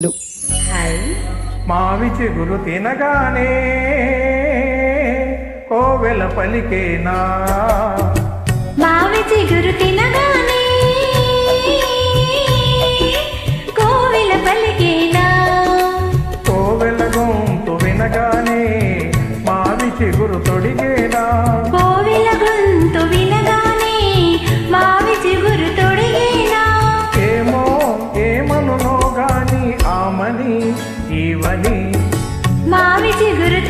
Hi. మావి చిగురు తినగానే కోవెల పలికేనా? మావి చిగురు తినగానే ఈవని మావి చిగురు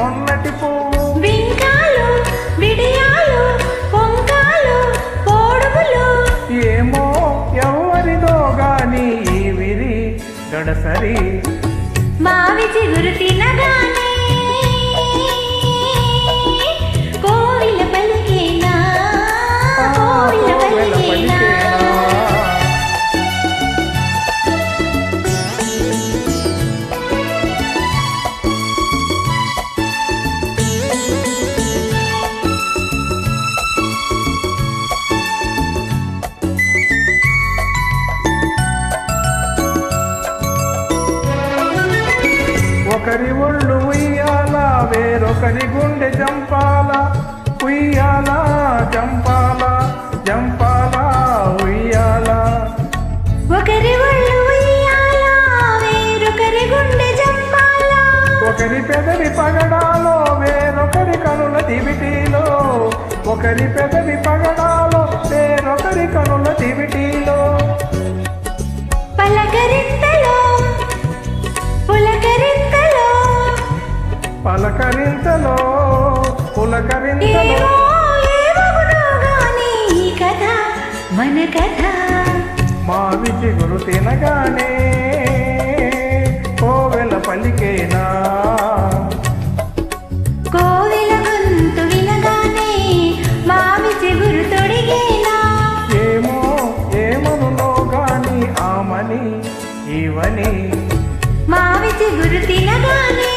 మొన్నటి పువ్వు. బింకాలు బిడియాలు పొంకాలు పోడుగులు ఏమో ఎవరిదో గాని ఈ విరి గడసరి మావి చిగురు తినగానే ఒకరి ఒళ్ళు ఉయ్యాల వేరొకరి గుండె జంపాల ఉయ్యాల జంపాల జంపాల ఉయ్యాల. ఒకరి ఒళ్ళు ఉయ్యాల వేరొకరి గుండె ఒకరి పెదవి పగడాలో వేరొకరి కనుల దివిటీలో. ఒకరి పెదవి పగడాలో వేరొకరి కనుల దివిటీలో. మన కథ మావి చిగురు తినగానే కోవెల పలికేనా కోవిల గొంతు వినగానే మావి చిగురు తొడిగేనా? ఏమో ఏమనునో గాని ఆమని ఇవని. మావి చిగురు తినగానే